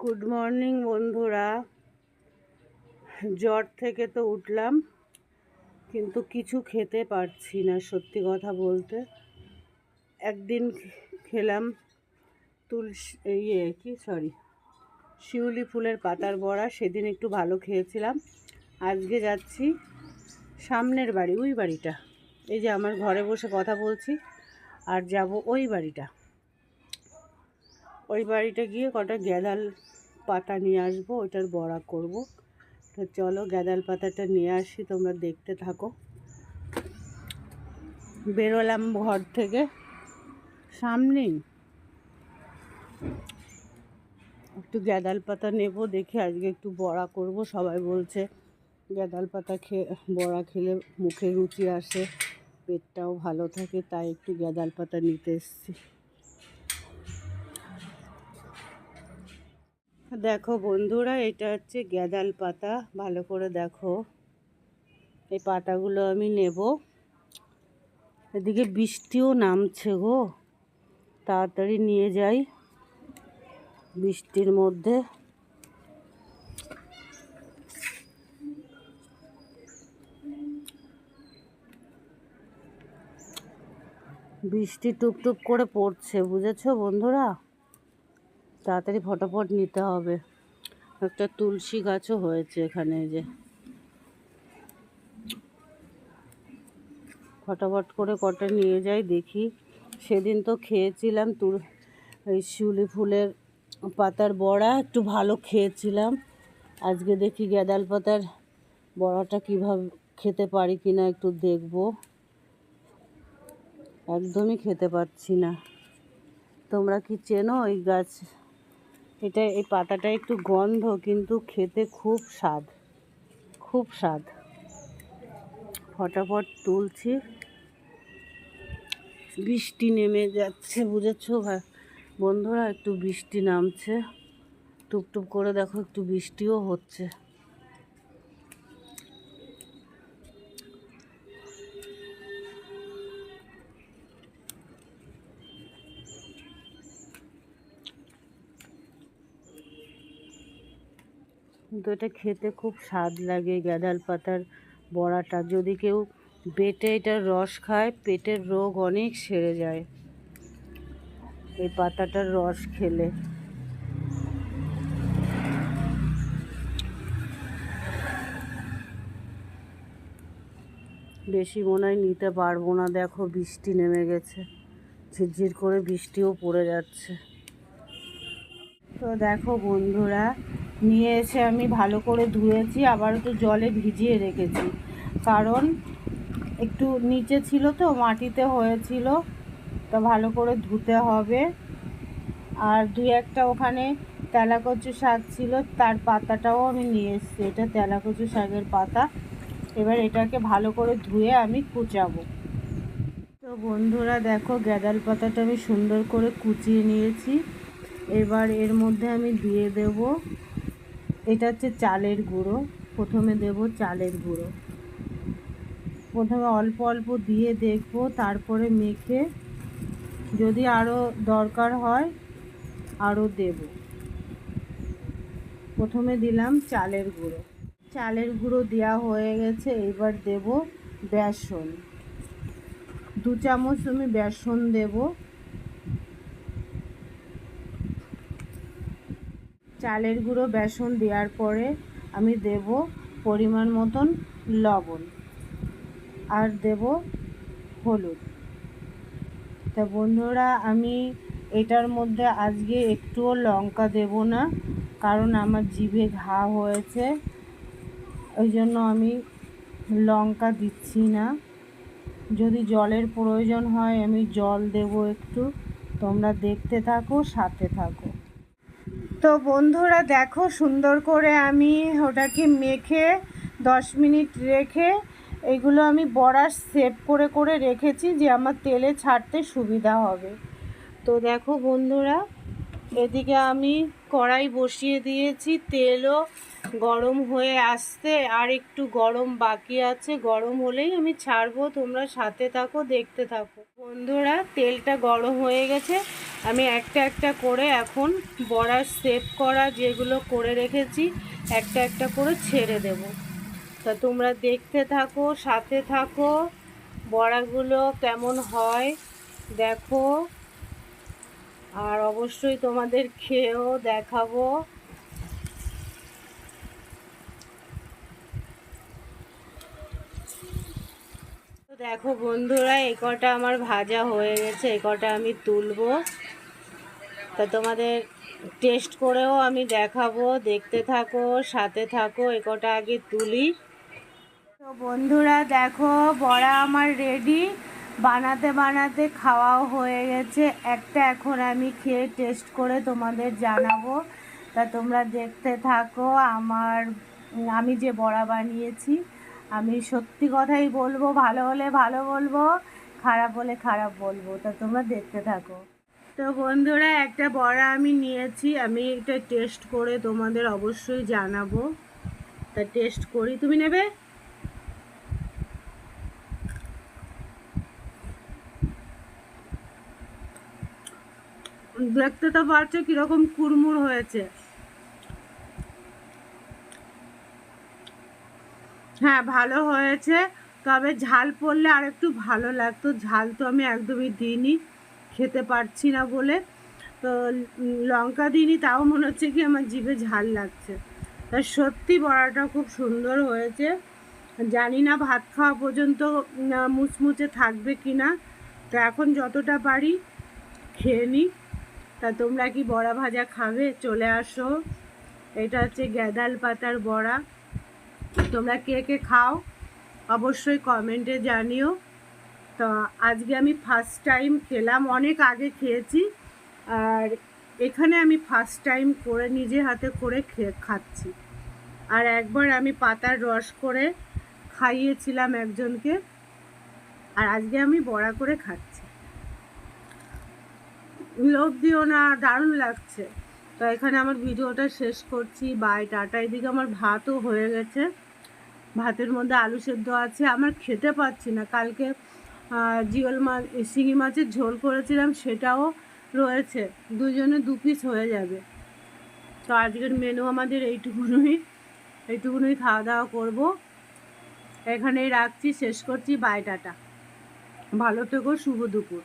Good morning বন্ধুরা। জ্বর থেকে তো উঠলাম, কিন্তু কিছু খেতে পারছি না, সত্যি কথা বলতে। একদিন খেলাম তুলসী ইয়ে কি সরি শিউলি ফুলের পাতার বড়া, সেদিন একটু ভালো খেয়েছিলাম। আজকে যাচ্ছি সামনের বাড়ি, ওই বাড়িটা। এই যে আমার ঘরে বসে কথা বলছি, আর যাব ওই বাড়িটা। ওই বাড়িটা গিয়ে কটা গ্যাদাল পাতা নিয়ে আসব, ওইটার বড়া করব। তো চলো গ্যাদাল পাতাটা নিয়ে আসি, তোমরা দেখতে থাকো। বেরোলাম ঘর থেকে। সামনেই একটু গ্যাদাল পাতা নেব, দেখে আজকে একটু বড়া করব। সবাই বলছে গ্যাদাল পাতা খেয়ে, বড়া খেলে মুখে রুচি আসে, পেটটাও ভালো থাকে, তাই একটু গ্যাদাল পাতা নিতে এসেছি। দেখো বন্ধুরা, এটা হচ্ছে গ্যাদাল পাতা। ভালো করে দেখো। এই পাতাগুলো আমি নেব। এদিকে বৃষ্টিও নামছে গো। তাড়াতাড়ি নিয়ে যাই বৃষ্টির মধ্যে। বৃষ্টি টুপটুপ করে পড়ছে, বুঝেছ বন্ধুরা? তাড়াতাড়ি ফটাফট নিতে হবে। একটা তুলসী গাছও হয়েছে এখানে যে। ফটাফট করে কটা নিয়ে যাই, দেখি। সেদিন তো খেয়েছিলাম তুল, এই শিউলি ফুলের পাতার বড়া, একটু ভালো খেয়েছিলাম। আজকে দেখি গ্যাদাল পাতার বড়াটা কীভাবে খেতে পারি কি না একটু দেখব। একদমই খেতে পাচ্ছি না। তোমরা কি চেনো ওই গাছ এটা এই পাতাটা একটু গন্ধ, কিন্তু খেতে খুব স্বাদ। খুব স্বাদ। ফটাফট তুলছি। বৃষ্টি নেমে যাচ্ছে, বুঝেছ? বন্ধুরা, একটু বৃষ্টি নামছে। টুপটুপ করে দেখো, একটু বৃষ্টিও হচ্ছে। কিন্তু এটা খেতে খুব স্বাদ লাগে গ্যাদাল পাতার বড়াটা। যদি কেউ বেটে এটার রস খায়, পেটের রোগ অনেক সেরে যায় এই পাতাটার রস খেলে। বেশি মনে হয় নিতে পারব না। দেখো বৃষ্টি নেমে গেছে, ঝিরঝির করে বৃষ্টিও পড়ে যাচ্ছে। তো দেখো বন্ধুরা নিয়ে এসে আমি ভালো করে ধুয়েছি আবার একটু জলে ভিজিয়ে রেখেছি। কারণ একটু নিচে ছিল তো, মাটিতে হয়েছিল, তো ভালো করে ধুতে হবে। আর দু একটা ওখানে তেলাকচু শাক ছিল, তার পাতাটাও আমি নিয়ে এসেছি। এটা তেলাকচু শাকের পাতা। এবার এটাকে ভালো করে ধুয়ে আমি কুচাবো। তো বন্ধুরা, দেখো, গ্যাদাল পাতাটা আমি সুন্দর করে কুচিয়ে নিয়েছি। এবার এর মধ্যে আমি দিয়ে দেব এটা হচ্ছে চালের গুঁড়ো। প্রথমে দেব চালের গুঁড়ো। প্রথমে অল্প অল্প দিয়ে দেখব, তারপরে মেখে যদি আরও দরকার হয় আরও দেব। প্রথমে দিলাম চালের গুঁড়ো। চালের গুঁড়ো দেওয়া হয়ে গেছে এবার দেব বেসন। দু চামচ আমি বেসন দেব। চালের গুঁড়ো, বেসন দেওয়ার পরে আমি দেব পরিমাণ মতন লবণ আর দেব হলুদ। তা বন্ধুরা, আমি এটার মধ্যে আজকে একটুও লঙ্কা দেব না, কারণ আমার জিভে ঘা হয়েছে। ওই জন্য আমি লঙ্কা দিচ্ছি না। যদি জলের প্রয়োজন হয়, আমি জল দেব একটু। তোমরা দেখতে থাকো, সাথে থাকো। তো বন্ধুরা দেখো সুন্দর করে আমি ওটাকে মেখে দশ মিনিট রেখে এগুলো আমি বড়া সেভ করে করে রেখেছি যে আমার তেলে ছাড়তে সুবিধা হবে। তো দেখো বন্ধুরা, এদিকে আমি কড়াই বসিয়ে দিয়েছি তেলও গরম হয়ে আসতে আর একটু গরম বাকি আছে। গরম হলেই আমি ছাড়বো, তোমরা সাথে থাকো, দেখতে থাকো। বন্ধুরা, তেলটা গরম হয়ে গেছে। আমি একটা একটা করে এখন বড়া সেভ করা যেগুলো করে রেখেছি, একটা একটা করে ছেড়ে দেব। তা তোমরা দেখতে থাকো, সাথে থাকো, বড়াগুলো কেমন হয়, দেখো। আর অবশ্যই তোমাদের খেয়েও দেখাবো। দেখো বন্ধুরা, এই কটা আমার ভাজা হয়ে গেছে, এই কটা আমি তুলবো। তা তোমাদের টেস্ট করেও আমি দেখাবো, দেখতে থাকো, সাথে থাকো এ কটা আগে তুলি। তো বন্ধুরা, দেখো, বড়া আমার রেডি বানাতে বানাতে খাওয়াও হয়ে গেছে। একটা এখন আমি খেয়ে টেস্ট করে তোমাদের জানাব। তা তোমরা দেখতে থাকো, আমার, আমি যে বড়া বানিয়েছি আমি সত্যি কথাই বলব, ভালো হলে ভালো বলব, খারাপ হলে খারাপ বলব, তা তোমরা দেখতে থাকো। তো বন্ধুরা, একটা বড়া আমি নিয়েছি, আমি এটা টেস্ট করে তোমাদের অবশ্যই জানাব। তা টেস্ট করি, তুমি নেবে? দেখতে তো পারছ কীরকম কুড়মুড় হয়েছে। ভালো হয়েছে। তবে ঝাল পড়লে আর একটু ভালো লাগতো। ঝাল তো আমি একদমই দিইনি, খেতে পারছি না বলে। তো লঙ্কা দিইনি, তাও মনে হচ্ছে কি আমার জিভে ঝাল লাগছে। তা সত্যি বড়াটা খুব সুন্দর হয়েছে। জানি না ভাত খাওয়া পর্যন্ত মুচমুচে থাকবে কি না তো এখন যতটা পারি খেয়ে নিই তা তোমরা কি বড়া ভাজা খাবে? চলে আসো। এটা হচ্ছে গ্যাদাল পাতার বড়া। তোমরা কে কে খাও, অবশ্যই কমেন্টে জানিও। তো আজকে আমি ফার্স্ট টাইম খেলাম, অনেক আগে খেয়েছি। আর এখানে আমি ফার্স্ট টাইম করে, নিজে হাতে করে খাচ্ছি। আর একবার আমি পাতার রস করে খাইয়েছিলাম একজনকে। আর আজকে আমি বড়া করে খাচ্ছি। লোভ দিও না, দারুণ লাগছে। তো এখানে আমার ভিডিওটা শেষ করছি। Bye tata. এদিকে আমার ভাতও হয়ে গেছে। ভাতের মধ্যে আলু সেদ্ধ আছে, আমার খেতে পাচ্ছি না। কালকে জিওল মাছ শিঙি মাছের ঝোল করেছিলাম, সেটাও রয়েছে। দুজনে দু পিস হয়ে যাবে। তো আজকের মেনু আমাদের এইটুকুনই। এইটুকুনই খাওয়া দাওয়া করব। এখানেই রাখছি, শেষ করছি। Bye, tata. ভালো থেকো, শুভ দুপুর।